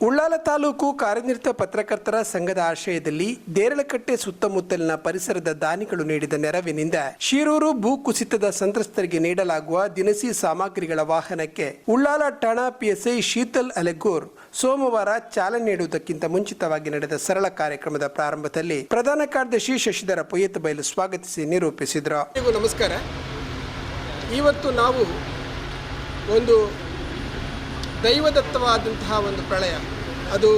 ಉಳ್ಳಾಲ ತಾಲೂಕು ಕಾರ್ಯನಿರತ ಪತ್ರಕರ್ತರ ಸಂಘದ ಆಶ್ರಯದಲ್ಲಿ ದೇರಳಕಟ್ಟೆ ಸುತ್ತಮುತ್ತಲಿನ ಪರಿಸರದ ದಾನಿಗಳು ನೀಡಿದ ನೆರವಿನಿಂದ ಶಿರೂರು ಭೂ ಕುಸಿತದ ಸಂತ್ರಸ್ತರಿಗೆ ನೀಡಲಾಗುವ ದಿನಸಿ ಸಾಮಗ್ರಿಗಳ ವಾಹನಕ್ಕೆ ಉಳ್ಳಾಲ ಠಾಣಾ ಪಿಎಸ್ಐ ಶೀತಲ್ ಅಲೆಗೂರ್ ಸೋಮವಾರ ಚಾಲನೆ ನೀಡುವುದಕ್ಕಿಂತ ಮುಂಚಿತವಾಗಿ ನಡೆದ ಸರಳ ಕಾರ್ಯಕ್ರಮದ ಪ್ರಾರಂಭದಲ್ಲಿ ಪ್ರಧಾನ ಕಾರ್ಯದರ್ಶಿ ಶಶಿಧರ ಪೊಯ್ಯತ್ ಬಯಲು ಸ್ವಾಗತಿಸಿ ನಿರೂಪಿಸಿದರು. ನಮಸ್ಕಾರ. ಇವತ್ತು ನಾವು ಒಂದು ದೈವದತ್ತವಾದಂತಹ ಒಂದು ಪ್ರಳಯ. ಅದು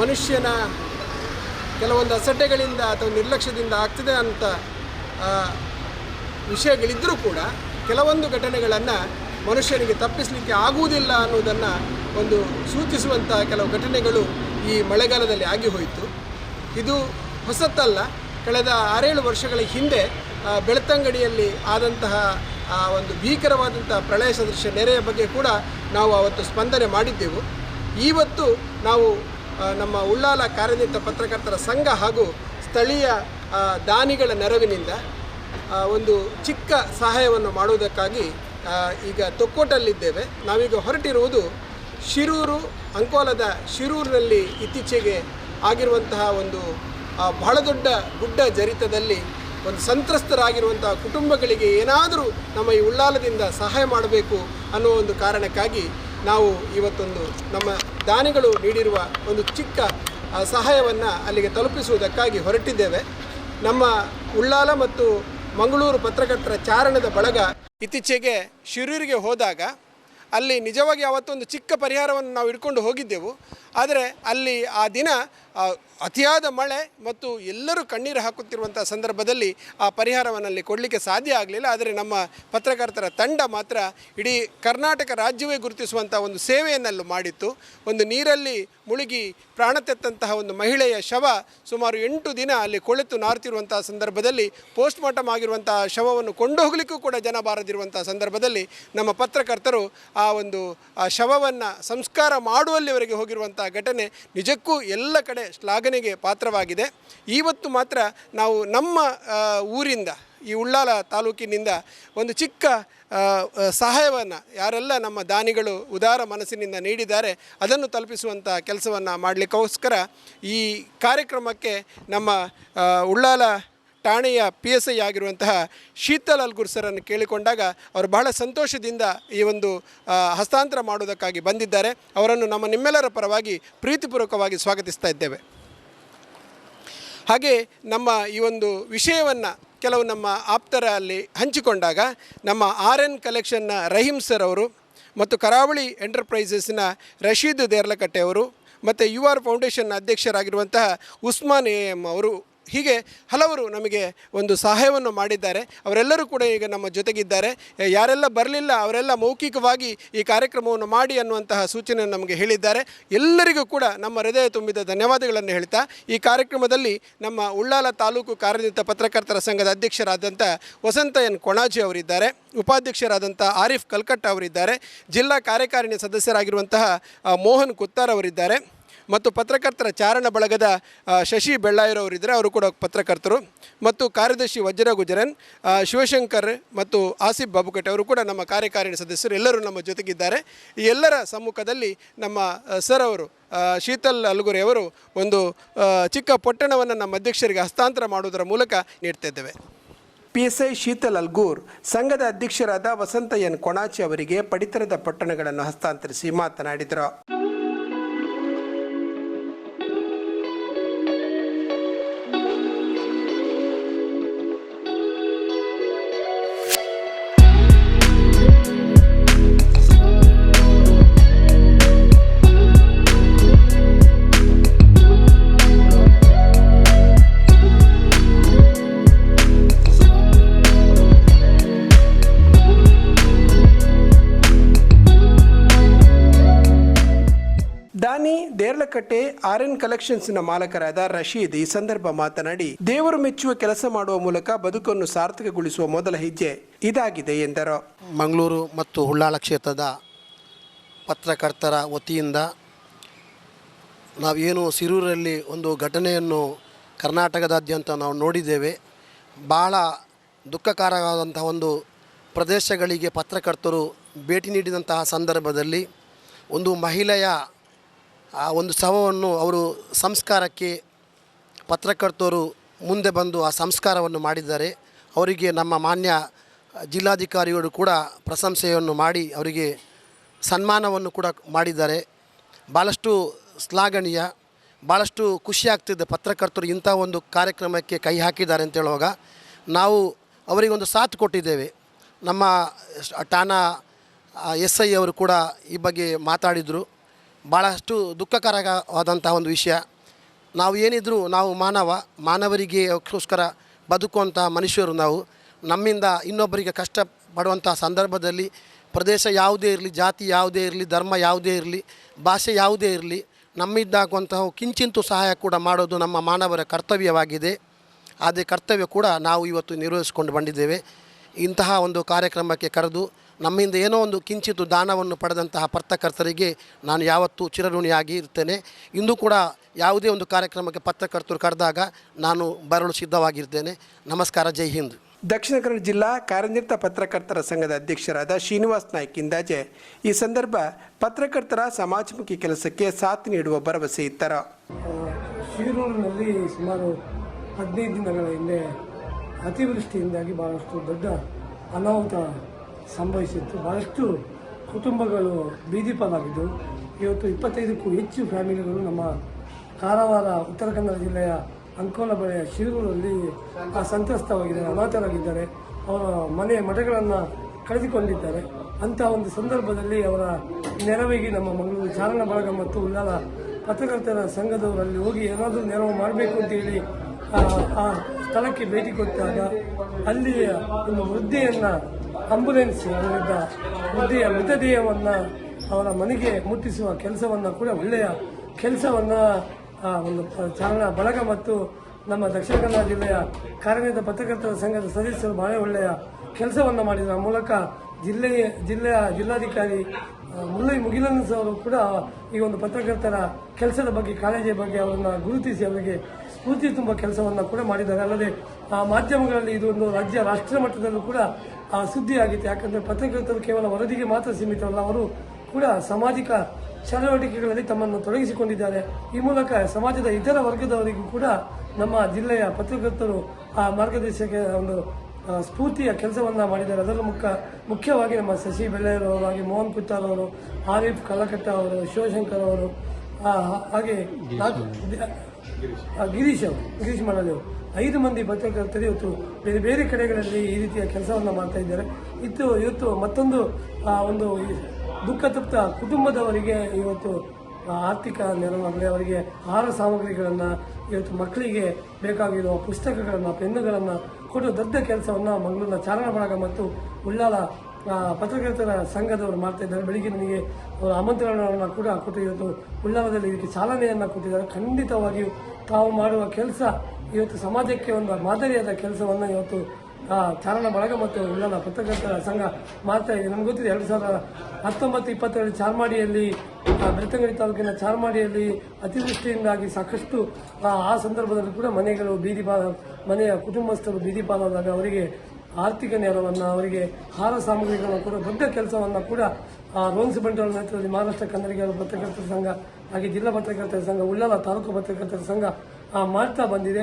ಮನುಷ್ಯನ ಕೆಲವೊಂದು ಅಸಡ್ಡೆಗಳಿಂದ ಅಥವಾ ನಿರ್ಲಕ್ಷ್ಯದಿಂದ ಆಗ್ತದೆ ಅಂತ ವಿಷಯಗಳಿದ್ದರೂ ಕೂಡ ಕೆಲವೊಂದು ಘಟನೆಗಳನ್ನು ಮನುಷ್ಯನಿಗೆ ತಪ್ಪಿಸಲಿಕ್ಕೆ ಆಗುವುದಿಲ್ಲ ಅನ್ನೋದನ್ನು ಒಂದು ಸೂಚಿಸುವಂಥ ಕೆಲವು ಘಟನೆಗಳು ಈ ಮಳೆಗಾಲದಲ್ಲಿ ಆಗಿ ಹೋಯಿತು. ಇದು ಹೊಸತಲ್ಲ. ಕಳೆದ ಆರೇಳು ವರ್ಷಗಳ ಹಿಂದೆ ಬೆಳ್ತಂಗಡಿಯಲ್ಲಿ ಆದಂತಹ ಒಂದು ಭೀಕರವಾದಂಥ ಪ್ರಳಯ ಸದೃಶ್ಯ ನೆರೆಯ ಬಗ್ಗೆ ಕೂಡ ನಾವು ಅವತ್ತು ಸ್ಪಂದನೆ ಮಾಡಿದ್ದೆವು. ಇವತ್ತು ನಾವು ನಮ್ಮ ಉಳ್ಳಾಲ ಕಾರ್ಯನಿರತ ಪತ್ರಕರ್ತರ ಸಂಘ ಹಾಗೂ ಸ್ಥಳೀಯ ದಾನಿಗಳ ನೆರವಿನಿಂದ ಒಂದು ಚಿಕ್ಕ ಸಹಾಯವನ್ನು ಮಾಡುವುದಕ್ಕಾಗಿ ಈಗ ತೊಕ್ಕೋಟಲ್ಲಿದ್ದೇವೆ. ನಾವೀಗ ಹೊರಟಿರುವುದು ಶಿರೂರು, ಅಂಕೋಲದ ಶಿರೂರಿನಲ್ಲಿ ಇತ್ತೀಚೆಗೆ ಆಗಿರುವಂತಹ ಒಂದು ಬಹಳ ದೊಡ್ಡ ಗುಡ್ಡ ಜರಿತದಲ್ಲಿ ಒಂದು ಸಂತ್ರಸ್ತರಾಗಿರುವಂಥ ಕುಟುಂಬಗಳಿಗೆ ಏನಾದರೂ ನಮ್ಮ ಈ ಉಳ್ಳಾಲದಿಂದ ಸಹಾಯ ಮಾಡಬೇಕು ಅನ್ನೋ ಒಂದು ಕಾರಣಕ್ಕಾಗಿ ನಾವು ಇವತ್ತೊಂದು ನಮ್ಮ ದಾನಿಗಳು ನೀಡಿರುವ ಒಂದು ಚಿಕ್ಕ ಸಹಾಯವನ್ನು ಅಲ್ಲಿಗೆ ತಲುಪಿಸುವುದಕ್ಕಾಗಿ ಹೊರಟಿದ್ದೇವೆ. ನಮ್ಮ ಉಳ್ಳಾಲ ಮತ್ತು ಮಂಗಳೂರು ಪತ್ರಕರ್ತರ ಚಾರಣದ ಬಳಗ ಇತ್ತೀಚೆಗೆ ಶಿರೂರಿಗೆ ಹೋದಾಗ ಅಲ್ಲಿ ನಿಜವಾಗಿ ಅವತ್ತೊಂದು ಚಿಕ್ಕ ಪರಿಹಾರವನ್ನು ನಾವು ಇಟ್ಕೊಂಡು ಹೋಗಿದ್ದೆವು. ಆದರೆ ಅಲ್ಲಿ ಆ ದಿನ ಅತಿಯಾದ ಮಳೆ ಮತ್ತು ಎಲ್ಲರೂ ಕಣ್ಣೀರು ಹಾಕುತ್ತಿರುವಂಥ ಸಂದರ್ಭದಲ್ಲಿ ಆ ಪರಿಹಾರವನ್ನು ಅಲ್ಲಿ ಕೊಡಲಿಕ್ಕೆ ಸಾಧ್ಯ ಆಗಲಿಲ್ಲ. ಆದರೆ ನಮ್ಮ ಪತ್ರಕರ್ತರ ತಂಡ ಮಾತ್ರ ಇಡೀ ಕರ್ನಾಟಕ ರಾಜ್ಯವೇ ಗುರುತಿಸುವಂಥ ಒಂದು ಸೇವೆಯನ್ನಲ್ಲೂ ಮಾಡಿತ್ತು. ಒಂದು ನೀರಲ್ಲಿ ಮುಳುಗಿ ಪ್ರಾಣ ತೆತ್ತಂತಹ ಒಂದು ಮಹಿಳೆಯ ಶವ ಸುಮಾರು ಎಂಟು ದಿನ ಅಲ್ಲಿ ಕೊಳೆತು ನಾರ್ತಿರುವಂಥ ಸಂದರ್ಭದಲ್ಲಿ ಪೋಸ್ಟ್ ಮಾರ್ಟಮ್ ಆಗಿರುವಂಥ ಶವವನ್ನು ಕೊಂಡೋಗ್ಲಿಕ್ಕೂ ಕೂಡ ಜನ ಬಾರದಿರುವಂಥ ಸಂದರ್ಭದಲ್ಲಿ ನಮ್ಮ ಪತ್ರಕರ್ತರು ಆ ಒಂದು ಶವವನ್ನು ಸಂಸ್ಕಾರ ಮಾಡುವಲ್ಲಿವರೆಗೆ ಹೋಗಿರುವಂಥ ಘಟನೆ ನಿಜಕ್ಕೂ ಎಲ್ಲ ಕಡೆ ಶ್ಲಾಘನೆಗೆ ಪಾತ್ರವಾಗಿದೆ. ಇವತ್ತು ಮಾತ್ರ ನಾವು ನಮ್ಮ ಊರಿಂದ, ಈ ಉಳ್ಳಾಲ ತಾಲೂಕಿನಿಂದ ಒಂದು ಚಿಕ್ಕ ಸಹಾಯವನ್ನು ಯಾರೆಲ್ಲ ನಮ್ಮ ದಾನಿಗಳು ಉದಾರ ಮನಸ್ಸಿನಿಂದ ನೀಡಿದ್ದಾರೆ, ಅದನ್ನು ತಲುಪಿಸುವಂಥ ಕೆಲಸವನ್ನು ಮಾಡಲಿಕ್ಕೋಸ್ಕರ ಈ ಕಾರ್ಯಕ್ರಮಕ್ಕೆ ನಮ್ಮ ಉಳ್ಳಾಲ ಠಾಣೆಯ ಪಿ ಎಸ್ ಐ ಆಗಿರುವಂತಹ ಶೀತಲ್ ಅಲ್ಗುರ್ ಸರನ್ನು ಕೇಳಿಕೊಂಡಾಗ ಅವರು ಬಹಳ ಸಂತೋಷದಿಂದ ಈ ಒಂದು ಹಸ್ತಾಂತರ ಮಾಡುವುದಕ್ಕಾಗಿ ಬಂದಿದ್ದಾರೆ. ಅವರನ್ನು ನಮ್ಮ ನಿಮ್ಮೆಲ್ಲರ ಪರವಾಗಿ ಪ್ರೀತಿಪೂರ್ವಕವಾಗಿ ಸ್ವಾಗತಿಸ್ತಾ ಇದ್ದೇವೆ. ಹಾಗೆ ನಮ್ಮ ಈ ಒಂದು ವಿಷಯವನ್ನು ಕೆಲವು ನಮ್ಮ ಆಪ್ತರ ಅಲ್ಲಿ ಹಂಚಿಕೊಂಡಾಗ ನಮ್ಮ ಆರ್ ಎನ್ ಕಲೆಕ್ಷನ್ನ ರಹೀಂ ಸರ್ ಅವರು ಮತ್ತು ಕರಾವಳಿ ಎಂಟರ್ಪ್ರೈಸಸ್ನ ರಶೀದ್ ದೇರ್ಲಕಟ್ಟೆ ಅವರು ಮತ್ತು ಯು ಆರ್ ಫೌಂಡೇಶನ್ ಅಧ್ಯಕ್ಷರಾಗಿರುವಂತಹ ಉಸ್ಮಾನ್ ಎ ಎಂ ಅವರು ಹೀಗೆ ಹಲವರು ನಮಗೆ ಒಂದು ಸಹಾಯವನ್ನು ಮಾಡಿದ್ದಾರೆ. ಅವರೆಲ್ಲರೂ ಕೂಡ ಈಗ ನಮ್ಮ ಜೊತೆಗಿದ್ದಾರೆ. ಯಾರೆಲ್ಲ ಬರಲಿಲ್ಲ ಅವರೆಲ್ಲ ಮೌಖಿಕವಾಗಿ ಈ ಕಾರ್ಯಕ್ರಮವನ್ನು ಮಾಡಿ ಅನ್ನುವಂತಹ ಸೂಚನೆಯನ್ನು ನಮಗೆ ಹೇಳಿದ್ದಾರೆ. ಎಲ್ಲರಿಗೂ ಕೂಡ ನಮ್ಮ ಹೃದಯ ತುಂಬಿದ ಧನ್ಯವಾದಗಳನ್ನು ಹೇಳ್ತಾ, ಈ ಕಾರ್ಯಕ್ರಮದಲ್ಲಿ ನಮ್ಮ ಉಳ್ಳಾಲ ತಾಲೂಕು ಕಾರ್ಯನಿರತ ಪತ್ರಕರ್ತರ ಸಂಘದ ಅಧ್ಯಕ್ಷರಾದಂಥ ವಸಂತ ಎನ್ ಕೊಣಾಜಿ ಅವರಿದ್ದಾರೆ. ಉಪಾಧ್ಯಕ್ಷರಾದಂಥ ಆರಿಫ್ ಕಲ್ಕಟ್ಟ ಅವರಿದ್ದಾರೆ. ಜಿಲ್ಲಾ ಕಾರ್ಯಕಾರಿಣಿ ಸದಸ್ಯರಾಗಿರುವಂತಹ ಮೋಹನ್ ಕುತ್ತಾರ್ ಅವರಿದ್ದಾರೆ. ಮತ್ತು ಪತ್ರಕರ್ತರ ಚಾರಣ ಬಳಗದ ಶಶಿ ಬೆಳ್ಳಾಯರವರಿದ್ದರೆ ಅವರು ಕೂಡ ಪತ್ರಕರ್ತರು. ಮತ್ತು ಕಾರ್ಯದರ್ಶಿ ವಜ್ರ ಗುಜರನ್ ಶಿವಶಂಕರ್ ಮತ್ತು ಆಸಿಫ್ ಬಾಬುಕಟ್ಟೆ ಅವರು ಕೂಡ ನಮ್ಮ ಕಾರ್ಯಕಾರಿಣಿ ಸದಸ್ಯರು. ಎಲ್ಲರೂ ನಮ್ಮ ಜೊತೆಗಿದ್ದಾರೆ. ಈ ಎಲ್ಲರ ಸಮ್ಮುಖದಲ್ಲಿ ನಮ್ಮ ಸರ್ ಅವರು ಶೀತಲ್ ಅಲ್ಗುರಿ ಅವರು ಒಂದು ಚಿಕ್ಕ ಪೊಟ್ಟಣವನ್ನು ನಮ್ಮ ಅಧ್ಯಕ್ಷರಿಗೆ ಹಸ್ತಾಂತರ ಮಾಡುವುದರ ಮೂಲಕ ನೀಡ್ತಾ ಇದ್ದೇವೆ ಪಿಎಸ್ಐ ಶೀತಲ್ ಅಲ್ಗೂರ್ ಸಂಘದ ಅಧ್ಯಕ್ಷರಾದ ವಸಂತ ಎನ್ ಕೊಣಾಚಿ ಅವರಿಗೆ ಪಡಿತರದ ಪಟ್ಟಣಗಳನ್ನು ಹಸ್ತಾಂತರಿಸಿ ಮಾತನಾಡಿದರು. ದಾನಿ ದೇರ್ಲಕಟ್ಟೆ ಆರ್ ಎನ್ ಕಲೆಕ್ಷನ್ಸ್ನ ಮಾಲಕರಾದ ರಶೀದ್ ಈ ಸಂದರ್ಭ ಮಾತನಾಡಿ, ದೇವರು ಮೆಚ್ಚುವ ಕೆಲಸ ಮಾಡುವ ಮೂಲಕ ಬದುಕನ್ನು ಸಾರ್ಥಕಗೊಳಿಸುವ ಮೊದಲ ಹೆಜ್ಜೆ ಇದಾಗಿದೆ ಎಂದರು. ಮಂಗಳೂರು ಮತ್ತು ಹುಳ್ಳಾಳ ಕ್ಷೇತ್ರದ ಪತ್ರಕರ್ತರ ವತಿಯಿಂದ ನಾವೇನು ಸಿರೂರಲ್ಲಿ ಒಂದು ಘಟನೆಯನ್ನು ಕರ್ನಾಟಕದಾದ್ಯಂತ ನಾವು ನೋಡಿದ್ದೇವೆ. ಭಾಳ ದುಃಖಕರವಾದಂಥ ಒಂದು ಪ್ರದೇಶಗಳಿಗೆ ಪತ್ರಕರ್ತರು ಭೇಟಿ ನೀಡಿದಂತಹ ಸಂದರ್ಭದಲ್ಲಿ ಒಂದು ಮಹಿಳೆಯ ಆ ಒಂದು ಶವವನ್ನು ಅವರು ಸಂಸ್ಕಾರಕ್ಕೆ ಪತ್ರಕರ್ತರು ಮುಂದೆ ಬಂದು ಆ ಸಂಸ್ಕಾರವನ್ನು ಮಾಡಿದ್ದಾರೆ. ಅವರಿಗೆ ನಮ್ಮ ಮಾನ್ಯ ಜಿಲ್ಲಾಧಿಕಾರಿಗಳು ಕೂಡ ಪ್ರಶಂಸೆಯನ್ನು ಮಾಡಿ ಅವರಿಗೆ ಸನ್ಮಾನವನ್ನು ಕೂಡ ಮಾಡಿದ್ದಾರೆ. ಭಾಳಷ್ಟು ಶ್ಲಾಘನೀಯ ಭಾಳಷ್ಟು ಖುಷಿ ಆಗ್ತಿದೆ ಪತ್ರಕರ್ತರು ಇಂಥ ಒಂದು ಕಾರ್ಯಕ್ರಮಕ್ಕೆ ಕೈ ಹಾಕಿದ್ದಾರೆ ಅಂತ ಹೇಳುವಾಗ ನಾವು ಅವರಿಗೊಂದು ಸಾಥ್ ಕೊಟ್ಟಿದ್ದೇವೆ. ನಮ್ಮ ಠಾಣಾ ಎಸ್ ಐ ಅವರು ಕೂಡ ಈ ಬಗ್ಗೆ ಮಾತಾಡಿದರು. ಭಾಳಷ್ಟು ದುಃಖಕರವಾದಂಥ ಒಂದು ವಿಷಯ. ನಾವು ಏನಿದ್ರು ನಾವು ಮಾನವ, ಮಾನವರಿಗೆಗೋಸ್ಕರ ಬದುಕುವಂಥ ಮನುಷ್ಯರು ನಾವು. ನಮ್ಮಿಂದ ಇನ್ನೊಬ್ಬರಿಗೆ ಕಷ್ಟ ಪಡುವಂಥ ಸಂದರ್ಭದಲ್ಲಿ ಪ್ರದೇಶ ಯಾವುದೇ ಇರಲಿ, ಜಾತಿ ಯಾವುದೇ ಇರಲಿ, ಧರ್ಮ ಯಾವುದೇ ಇರಲಿ, ಭಾಷೆ ಯಾವುದೇ ಇರಲಿ ನಮ್ಮಿಂದಾಗುವಂತಹ ಕಿಂಚಿಂತು ಸಹಾಯ ಕೂಡ ಮಾಡೋದು ನಮ್ಮ ಮಾನವರ ಕರ್ತವ್ಯವಾಗಿದೆ. ಅದೇ ಕರ್ತವ್ಯ ಕೂಡ ನಾವು ಇವತ್ತು ನಿರ್ವಹಿಸಿಕೊಂಡು ಬಂದಿದ್ದೇವೆ. ಇಂತಹ ಒಂದು ಕಾರ್ಯಕ್ರಮಕ್ಕೆ ಕರೆದು ನಮ್ಮಿಂದ ಏನೋ ಒಂದು ಕಿಂಚಿತು ದಾನವನ್ನು ಪಡೆದಂತಹ ಪತ್ರಕರ್ತರಿಗೆ ನಾನು ಯಾವತ್ತೂ ಚಿರಋಣಿಯಾಗಿ ಇರ್ತೇನೆ. ಇಂದು ಕೂಡ ಯಾವುದೇ ಒಂದು ಕಾರ್ಯಕ್ರಮಕ್ಕೆ ಪತ್ರಕರ್ತರು ಕರೆದಾಗ ನಾನು ಬರಲು ಸಿದ್ಧವಾಗಿರ್ತೇನೆ. ನಮಸ್ಕಾರ ಜೈ ಹಿಂದ್. ದಕ್ಷಿಣ ಕನ್ನಡ ಜಿಲ್ಲಾ ಕಾರ್ಯನಿರತ ಪತ್ರಕರ್ತರ ಸಂಘದ ಅಧ್ಯಕ್ಷರಾದ ಶ್ರೀನಿವಾಸ್ ನಾಯ್ಕ್ ಇಂದಾಜೆ. ಈ ಸಂದರ್ಭ ಪತ್ರಕರ್ತರ ಸಮಾಜಮುಖಿ ಕೆಲಸಕ್ಕೆ ಸಾಥ್ ನೀಡುವ ಭರವಸೆ ಇತ್ತರ. ಶಿರೂರಿನಲ್ಲಿ ಸುಮಾರು ಹದಿನೈದು ದಿನಗಳ ಹಿಂದೆ ಅತಿವೃಷ್ಟಿಯಿಂದಾಗಿ ಬಹಳಷ್ಟು ದೊಡ್ಡ ಅನಾಹುತ ಸಂಭವಿಸಿತ್ತು. ಬಹಳಷ್ಟು ಕುಟುಂಬಗಳು ಬೀದಿಪಾಲಾಗಿದ್ದು ಇವತ್ತು ಇಪ್ಪತ್ತೈದಕ್ಕೂ ಹೆಚ್ಚು ಫ್ಯಾಮಿಲಿಗಳು ನಮ್ಮ ಕಾರವಾರ ಉತ್ತರ ಕನ್ನಡ ಜಿಲ್ಲೆಯ ಅಂಕೋಲ ಬಳಿಯ ಶಿರೂರಲ್ಲಿ ಸಂತ್ರಸ್ತವಾಗಿದ್ದಾರೆ ಅನಾಥರಾಗಿದ್ದಾರೆ. ಅವರ ಮನೆ ಮಠಗಳನ್ನು ಕಳೆದುಕೊಂಡಿದ್ದಾರೆ. ಅಂತಹ ಒಂದು ಸಂದರ್ಭದಲ್ಲಿ ಅವರ ನೆರವಿಗೆ ನಮ್ಮ ಮಂಗಳೂರು ಚಾರಣ ಬಳಗ ಮತ್ತು ಉಲ್ಲಾಲ ಪತ್ರಕರ್ತರ ಸಂಘದವರಲ್ಲಿ ಹೋಗಿ ಏನಾದರೂ ನೆರವು ಮಾಡಬೇಕು ಅಂತೇಳಿ ಆ, ಆ ಸ್ಥಳಕ್ಕೆ ಭೇಟಿ ಕೊಟ್ಟಾಗ ಅಲ್ಲಿ ಒಂದು ವೃದ್ಧೆಯನ್ನ ಆಂಬುಲೆನ್ಸ್ ಅವರಿದ್ದ ವೃದ್ಧೆಯ ಮೃತದೇಹವನ್ನು ಅವರ ಮನೆಗೆ ಮುಟ್ಟಿಸುವ ಕೆಲಸವನ್ನು ಕೂಡ ಒಳ್ಳೆಯ ಕೆಲಸವನ್ನು ಒಂದು ಚಾರಣ ಬಳಗ ಮತ್ತು ನಮ್ಮ ದಕ್ಷಿಣ ಕನ್ನಡ ಜಿಲ್ಲೆಯ ಕಾರ್ಯನಿರತ ಪತ್ರಕರ್ತರ ಸಂಘದ ಸದಸ್ಯರು ಬಹಳ ಒಳ್ಳೆಯ ಕೆಲಸವನ್ನು ಮಾಡಿದ ಮೂಲಕ ಜಿಲ್ಲೆಯ ಜಿಲ್ಲೆಯ ಜಿಲ್ಲಾಧಿಕಾರಿ ಮುಲ್ಲೈ ಮುಗಿಲನ್ಸ್ ಅವರು ಕೂಡ ಈ ಒಂದು ಪತ್ರಕರ್ತರ ಕೆಲಸದ ಬಗ್ಗೆ, ಕಾಳಜಿಯ ಬಗ್ಗೆ ಅವರನ್ನು ಗುರುತಿಸಿ ಅವರಿಗೆ ಸ್ಫೂರ್ತಿ ತುಂಬ ಕೆಲಸವನ್ನು ಕೂಡ ಮಾಡಿದ್ದಾರೆ. ಅಲ್ಲದೆ, ಆ, ಮಾಧ್ಯಮಗಳಲ್ಲಿ ಇದು ಒಂದು ರಾಜ್ಯ ರಾಷ್ಟ್ರ ಮಟ್ಟದಲ್ಲೂ ಕೂಡ ಆ ಸುದ್ದಿ ಆಗಿತ್ತು. ಯಾಕಂದರೆ ಪತ್ರಕರ್ತರು ಕೇವಲ ವರದಿಗೆ ಮಾತ್ರ ಸೀಮಿತವಲ್ಲ, ಅವರು ಕೂಡ ಸಾಮಾಜಿಕ ಚಟುವಟಿಕೆಗಳಲ್ಲಿ ತಮ್ಮನ್ನು ತೊಡಗಿಸಿಕೊಂಡಿದ್ದಾರೆ. ಈ ಮೂಲಕ ಸಮಾಜದ ಇತರ ವರ್ಗದವರಿಗೂ ಕೂಡ ನಮ್ಮ ಜಿಲ್ಲೆಯ ಪತ್ರಕರ್ತರು ಆ ಮಾರ್ಗದರ್ಶಕ ಒಂದು ಸ್ಫೂರ್ತಿಯ ಕೆಲಸವನ್ನು ಮಾಡಿದ್ದಾರೆ. ಅದರ ಮುಖ, ಮುಖ್ಯವಾಗಿ ನಮ್ಮ ಶಶಿ ಬೆಳ್ಳೆಯರವರು ಹಾಗೆ ಮೋಹನ್ ಕುತ್ತಾರ್ ಅವರು, ಆರಿಫ್ ಕಲಕಟ್ಟ ಅವರು, ಶಿವಶಂಕರ್ ಅವರು ಹಾಗೆ ಗಿರೀಶ್ ಅವರು, ಗಿರೀಶ್ ಮಾಡಲಿ ಅವರು. ಐದು ಮಂದಿ ಪತ್ರಕರ್ತರು ಇವತ್ತು ಬೇರೆ ಬೇರೆ ಕಡೆಗಳಲ್ಲಿ ಈ ರೀತಿಯ ಕೆಲಸವನ್ನು ಮಾಡ್ತಾ ಇದ್ದಾರೆ. ಇತ್ತು, ಇವತ್ತು ಮತ್ತೊಂದು ಒಂದು ದುಃಖ ತೃಪ್ತ ಕುಟುಂಬದವರಿಗೆ ಇವತ್ತು ಆರ್ಥಿಕ ನೆರವು, ಅಂದರೆ ಅವರಿಗೆ ಆಹಾರ ಸಾಮಗ್ರಿಗಳನ್ನು ಇವತ್ತು ಮಕ್ಕಳಿಗೆ ಬೇಕಾಗಿರುವ ಪುಸ್ತಕಗಳನ್ನು, ಪೆನ್ನುಗಳನ್ನು ಕೊಟ್ಟು ದೊಡ್ಡ ಕೆಲಸವನ್ನು ಮಂಗಳೂರಿನ ಚಾರಣ ಬಳಗ ಮತ್ತು ಉಳ್ಳಾಲ ಪತ್ರಕರ್ತರ ಸಂಘದವರು ಮಾಡ್ತಾ ಇದ್ದಾರೆ. ಬೆಳಿಗ್ಗೆ ನನಗೆ ಅವರ ಆಮಂತ್ರಣವನ್ನು ಕೂಡ ಕೊಟ್ಟು ಇವತ್ತು ಉಳ್ಳಾಲದಲ್ಲಿ ಇದಕ್ಕೆ ಚಾಲನೆಯನ್ನು ಕೊಟ್ಟಿದ್ದಾರೆ. ಖಂಡಿತವಾಗಿಯೂ ತಾವು ಮಾಡುವ ಕೆಲಸ ಇವತ್ತು ಸಮಾಜಕ್ಕೆ ಒಂದು ಮಾದರಿಯಾದ ಕೆಲಸವನ್ನು ಇವತ್ತು ಚಾರಣ ಬಳಗ ಮತ್ತು ಉಳ್ಳಾಲ ಪತ್ರಕರ್ತರ ಸಂಘ ಮಾಡ್ತಾ ಇದೆ. ನಮ್ಗೆ ಗೊತ್ತಿದೆ ಎರಡು ಸಾವಿರದ ಹತ್ತೊಂಬತ್ತು ಇಪ್ಪತ್ತರಲ್ಲಿ ಚಾರ್ಮಾಡಿಯಲ್ಲಿ ಬೆಳ್ತಂಗಡಿ ತಾಲೂಕಿನ ಚಾರ್ಮಾಡಿಯಲ್ಲಿ ಅತಿವೃಷ್ಟಿಯಿಂದಾಗಿ ಸಾಕಷ್ಟು ಆ, ಸಂದರ್ಭದಲ್ಲಿ ಕೂಡ ಮನೆಗಳು ಬೀದಿ ಪಾಲ ಮನೆಯ ಕುಟುಂಬಸ್ಥರು ಬೀದಿ ಪಾಲಾದಾಗ ಅವರಿಗೆ ಆರ್ಥಿಕ ನೆರವನ್ನು ಅವರಿಗೆ ಆಹಾರ ಸಾಮಗ್ರಿಗಳನ್ನು ಕೂಡ ದೊಡ್ಡ ಕೆಲಸವನ್ನು ಕೂಡ ರೋನ್ಸ್ ಬಂಡವಾಳ ನೇತೃತ್ವದಲ್ಲಿ ಮಹಾರಾಷ್ಟ್ರ ಕನ್ನಡಿಗರ ಪತ್ರಕರ್ತರ ಸಂಘ ಹಾಗೆ ಜಿಲ್ಲಾ ಪತ್ರಕರ್ತರ ಸಂಘ ಉಳ್ಳಾಲ ತಾಲೂಕು ಪತ್ರಕರ್ತರ ಸಂಘ ಮಾಡ್ತಾ ಬಂದಿದೆ.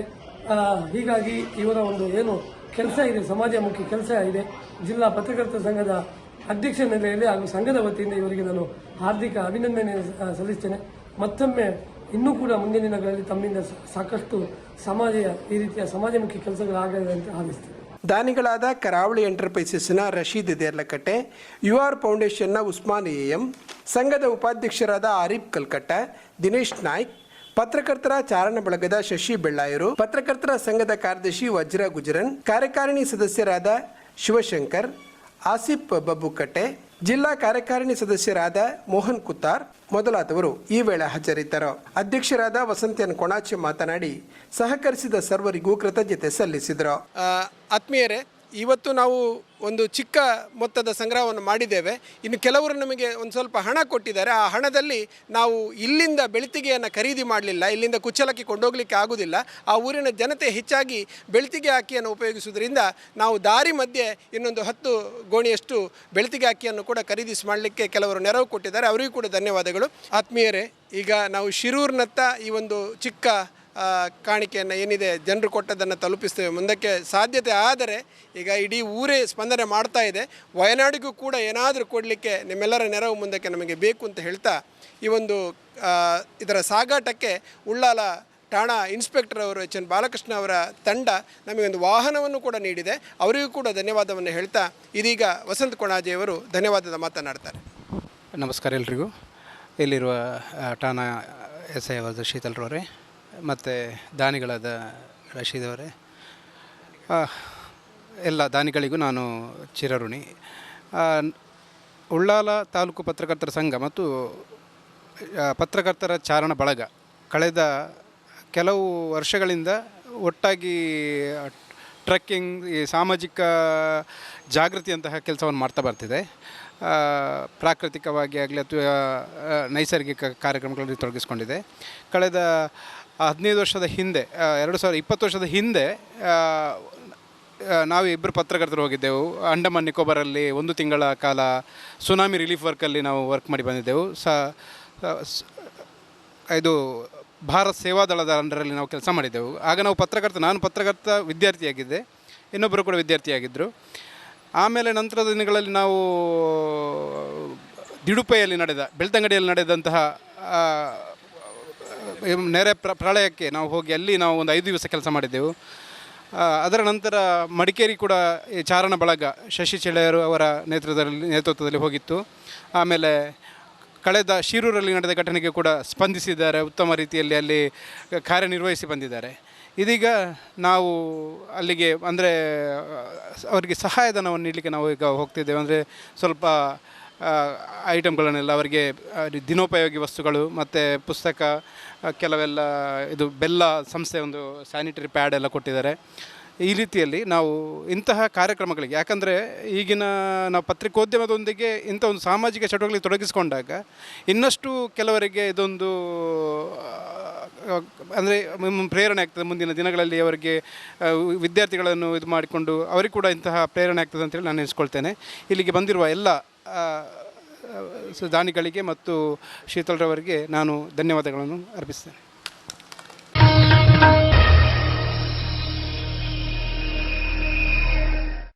ಹೀಗಾಗಿ ಇವರ ಒಂದು ಏನು ಕೆಲಸ ಇದೆ ಸಮಾಜಮುಖಿ ಕೆಲಸ ಇದೆ. ಜಿಲ್ಲಾ ಪತ್ರಕರ್ತರ ಸಂಘದ ಅಧ್ಯಕ್ಷ ನೆಲೆಯಲ್ಲಿ ಹಾಗೂ ಸಂಘದ ವತಿಯಿಂದ ಇವರಿಗೆ ನಾನು ಹಾರ್ದಿಕ ಅಭಿನಂದನೆ ಸಲ್ಲಿಸ್ತೇನೆ. ಮತ್ತೊಮ್ಮೆ ಇನ್ನೂ ಕೂಡ ಮುಂದಿನ ದಿನಗಳಲ್ಲಿ ತಮ್ಮಿಂದ ಸಾಕಷ್ಟು ಸಮಾಜ ಈ ರೀತಿಯ ಸಮಾಜಮುಖಿ ಕೆಲಸಗಳಾಗಲಿದೆ ಅಂತ ಹಾರೈಸ್ತೇನೆ ದಾನಿಗಳಾದ ಕರಾವಳಿ ಎಂಟರ್ಪ್ರೈಸಸ್ನ ರಶೀದ್ ದೇರ್ಲಕಟ್ಟೆ ಯು ಆರ್ ಫೌಂಡೇಶನ್ನ ಉಸ್ಮಾನ್ ಎಂ ಸಂಘದ ಉಪಾಧ್ಯಕ್ಷರಾದ ಆರಿಫ್ ಕಲ್ಕಟ್ಟ, ದಿನೇಶ್ ನಾಯ್ಕ್ ಪತ್ರಕರ್ತರ ಚಾರಣ ಬಳಗದ ಶಶಿ ಬೆಳ್ಳಾಯರು, ಪತ್ರಕರ್ತರ ಸಂಘದ ಕಾರ್ಯದರ್ಶಿ ವಜ್ರ ಗುಜರನ್, ಕಾರ್ಯಕಾರಿಣಿ ಸದಸ್ಯರಾದ ಶಿವಶಂಕರ್, ಆಸಿಫ್ ಬಬ್ಬುಕಟ್ಟೆ, ಜಿಲ್ಲಾ ಕಾರ್ಯಕಾರಿಣಿ ಸದಸ್ಯರಾದ ಮೋಹನ್ ಕುತ್ತಾರ್ ಮೊದಲಾದವರು ಈ ವೇಳೆ ಹಾಜರಿದ್ದರು. ಅಧ್ಯಕ್ಷರಾದ ವಸಂತನ್ ಕೊಣಾಚೆ ಮಾತನಾಡಿ, ಸಹಕರಿಸಿದ ಸರ್ವರಿಗೂ ಕೃತಜ್ಞತೆ ಸಲ್ಲಿಸಿದರು. ಆತ್ಮೀಯರೇ ಇವತ್ತು ನಾವು ಒಂದು ಚಿಕ್ಕ ಮೊತ್ತದ ಸಂಗ್ರಹವನ್ನು ಮಾಡಿದ್ದೇವೆ. ಇನ್ನು ಕೆಲವರು ನಮಗೆ ಒಂದು ಸ್ವಲ್ಪ ಹಣ ಕೊಟ್ಟಿದ್ದಾರೆ. ಆ ಹಣದಲ್ಲಿ ನಾವು ಇಲ್ಲಿಂದ ಬೆಳ್ತಿಗೆಯನ್ನು ಖರೀದಿ ಮಾಡಲಿಲ್ಲ. ಇಲ್ಲಿಂದ ಕುಚ್ಚಲಕ್ಕಿ ಕೊಂಡೋಗ್ಲಿಕ್ಕೆ ಆಗುವುದಿಲ್ಲ ಆ ಊರಿನ ಜನತೆ ಹೆಚ್ಚಾಗಿ ಬೆಳ್ತಿಗೆ ಅಕ್ಕಿಯನ್ನು ಉಪಯೋಗಿಸುವುದರಿಂದ ನಾವು ದಾರಿ ಮಧ್ಯೆ ಇನ್ನೊಂದು ಹತ್ತು ಗೋಣಿಯಷ್ಟು ಬೆಳ್ತಿಗೆ ಅಕ್ಕಿಯನ್ನು ಕೂಡ ಖರೀದಿಸಿ ಮಾಡಲಿಕ್ಕೆ ಕೆಲವರು ನೆರವು ಕೊಟ್ಟಿದ್ದಾರೆ. ಅವರಿಗೂ ಕೂಡ ಧನ್ಯವಾದಗಳು. ಆತ್ಮೀಯರೇ, ಈಗ ನಾವು ಶಿರೂರಿನತ್ತ ಈ ಒಂದು ಚಿಕ್ಕ ಕಾಣಿಕೆಯನ್ನು ಏನಿದೆ, ಜನರು ಕೊಟ್ಟದನ್ನು ತಲುಪಿಸ್ತೇವೆ. ಮುಂದಕ್ಕೆ ಸಾಧ್ಯತೆ ಆದರೆ ಈಗ ಇಡೀ ಊರೇ ಸ್ಪಂದನೆ ಮಾಡ್ತಾ ಇದೆ. ವಯನಾಡಿಗೂ ಕೂಡ ಏನಾದರೂ ಕೊಡಲಿಕ್ಕೆ ನಿಮ್ಮೆಲ್ಲರ ನೆರವು ಮುಂದಕ್ಕೆ ನಮಗೆ ಬೇಕು ಅಂತ ಹೇಳ್ತಾ ಈ ಒಂದು ಇದರ ಸಾಗಾಟಕ್ಕೆ ಉಳ್ಳಾಲ ಠಾಣಾ ಇನ್ಸ್ಪೆಕ್ಟರ್ ಅವರು ಎಚ್. ಎನ್. ಬಾಲಕೃಷ್ಣ ಅವರ ತಂಡ ನಮಗೊಂದು ವಾಹನವನ್ನು ಕೂಡ ನೀಡಿದೆ. ಅವರಿಗೂ ಕೂಡ ಧನ್ಯವಾದವನ್ನು ಹೇಳ್ತಾ ಇದೀಗ ವಸಂತ ಕೊಣಾಜೆಯವರು ಧನ್ಯವಾದದ ಮಾತನಾಡ್ತಾರೆ. ನಮಸ್ಕಾರ ಎಲ್ರಿಗೂ. ಇಲ್ಲಿರುವ ಠಾಣಾ ಎಸ್. ಐ. ಆದ ಶೀತಲ್ರವರೇ ಮತ್ತು ದಾನಿಗಳಾದ ರಶೀದ್ ಅವರೇ. ಎಲ್ಲ ದಾನಿಗಳಿಗೂ ನಾನು ಚಿರಋಣಿ. ಉಳ್ಳಾಲ ತಾಲೂಕು ಪತ್ರಕರ್ತರ ಸಂಘ ಮತ್ತು ಪತ್ರಕರ್ತರ ಚಾರಣ ಬಳಗ. ಕಳೆದ ಕೆಲವು ವರ್ಷಗಳಿಂದ ಒಟ್ಟಾಗಿ ಟ್ರೆಕ್ಕಿಂಗ್, ಈ ಸಾಮಾಜಿಕ ಜಾಗೃತಿಯಂತಹ ಕೆಲಸವನ್ನು ಮಾಡ್ತಾ ಬರ್ತಿದೆ. ಪ್ರಾಕೃತಿಕವಾಗಿ ಆಗಲಿ ಅಥವಾ ನೈಸರ್ಗಿಕ ಕಾರ್ಯಕ್ರಮಗಳಲ್ಲಿ ತೊಡಗಿಸ್ಕೊಂಡಿದೆ. ಕಳೆದ ಹದಿನೈದು ವರ್ಷದ ಹಿಂದೆ ಎರಡು ಸಾವಿರದ ಇಪ್ಪತ್ತು ವರ್ಷದ ಹಿಂದೆ ನಾವು ಇಬ್ಬರು ಪತ್ರಕರ್ತರು ಹೋಗಿದ್ದೆವು. ಅಂಡಮಾನ್ ನಿಕೋಬಾರಲ್ಲಿ ಒಂದು ತಿಂಗಳ ಕಾಲ ಸುನಾಮಿ ರಿಲೀಫ್ ವರ್ಕಲ್ಲಿ ನಾವು ವರ್ಕ್ ಮಾಡಿ ಬಂದಿದ್ದೆವು. ಸ- ಇದು ಭಾರತ್ ಸೇವಾದಳದ ಅಂಡರಲ್ಲಿ ನಾವು ಕೆಲಸ ಮಾಡಿದ್ದೆವು. ಆಗ ನಾವು ಪತ್ರಕರ್ತ, ನಾನು ಪತ್ರಕರ್ತ ವಿದ್ಯಾರ್ಥಿಯಾಗಿದ್ದೆ. ಇನ್ನೊಬ್ಬರು ಕೂಡ ವಿದ್ಯಾರ್ಥಿಯಾಗಿದ್ದರು. ಆಮೇಲೆ ನಂತರದ ದಿನಗಳಲ್ಲಿ ನಾವು ದಿಡುಪೆಯಲ್ಲಿ ನಡೆದ, ಬೆಳ್ತಂಗಡಿಯಲ್ಲಿ ನಡೆದಂತಹ ನೆರೆ ಪ್ರ, ಪ್ರಳಯಕ್ಕೆ ನಾವು ಹೋಗಿ ಅಲ್ಲಿ ನಾವು ಒಂದು ಐದು ದಿವಸ ಕೆಲಸ ಮಾಡಿದ್ದೆವು. ಅದರ ನಂತರ ಮಡಿಕೇರಿ ಕೂಡ ಈ ಚಾರಣ ಬಳಗ ಶಶಿ ಚೆಳೆಯರು ಅವರ ನೇತೃತ್ವದಲ್ಲಿ ನೇತೃತ್ವದಲ್ಲಿ ಹೋಗಿತ್ತು. ಆಮೇಲೆ ಕಳೆದ ಶಿರೂರಲ್ಲಿ ನಡೆದ ಘಟನೆಗೆ ಕೂಡ ಸ್ಪಂದಿಸಿದ್ದಾರೆ. ಉತ್ತಮ ರೀತಿಯಲ್ಲಿ ಅಲ್ಲಿ ಕಾರ್ಯನಿರ್ವಹಿಸಿ ಬಂದಿದ್ದಾರೆ. ಇದೀಗ ನಾವು ಅಲ್ಲಿಗೆ, ಅಂದರೆ, ಅವರಿಗೆ ಸಹಾಯಧನವನ್ನು ನೀಡಲಿಕ್ಕೆ ನಾವು ಈಗ ಹೋಗ್ತಿದ್ದೇವೆ. ಅಂದರೆ ಸ್ವಲ್ಪ ಐಟಮ್ಗಳನ್ನೆಲ್ಲ ಅವರಿಗೆ ದಿನೋಪಯೋಗಿ ವಸ್ತುಗಳು ಮತ್ತು ಪುಸ್ತಕ ಕೆಲವೆಲ್ಲ ಇದು ಬೆಲ್ಲ ಸಂಸ್ಥೆ ಒಂದು ಸ್ಯಾನಿಟರಿ ಪ್ಯಾಡ್ ಎಲ್ಲ ಕೊಟ್ಟಿದ್ದಾರೆ. ಈ ರೀತಿಯಲ್ಲಿ ನಾವು ಇಂತಹ ಕಾರ್ಯಕ್ರಮಗಳಿಗೆ, ಯಾಕಂದರೆ ಈಗಿನ ನಾವು ಪತ್ರಿಕೋದ್ಯಮದೊಂದಿಗೆ ಇಂಥ ಒಂದು ಸಾಮಾಜಿಕ ಚಟುವಟಿಕೆ ತೊಡಗಿಸಿಕೊಂಡಾಗ ಇನ್ನಷ್ಟು ಕೆಲವರಿಗೆ ಇದೊಂದು ಅಂದರೆ ಪ್ರೇರಣೆ ಆಗ್ತದೆ ಮುಂದಿನ ದಿನಗಳಲ್ಲಿ ಅವರಿಗೆ ವಿದ್ಯಾರ್ಥಿಗಳನ್ನು ಇದು ಮಾಡಿಕೊಂಡು ಅವರಿಗೆ ಕೂಡ ಇಂತಹ ಪ್ರೇರಣೆ ಆಗ್ತದೆ ಅಂತೇಳಿ ನಾನು ಎನಿಸ್ಕೊಳ್ತೇನೆ ಇಲ್ಲಿಗೆ ಬಂದಿರುವ ಎಲ್ಲ ದಾನಿಗಳಿಗೆ ಮತ್ತು ಶೀತಲ್ರವರಿಗೆ ನಾನು ಧನ್ಯವಾದಗಳನ್ನು ಅರ್ಪಿಸ್ತೇನೆ.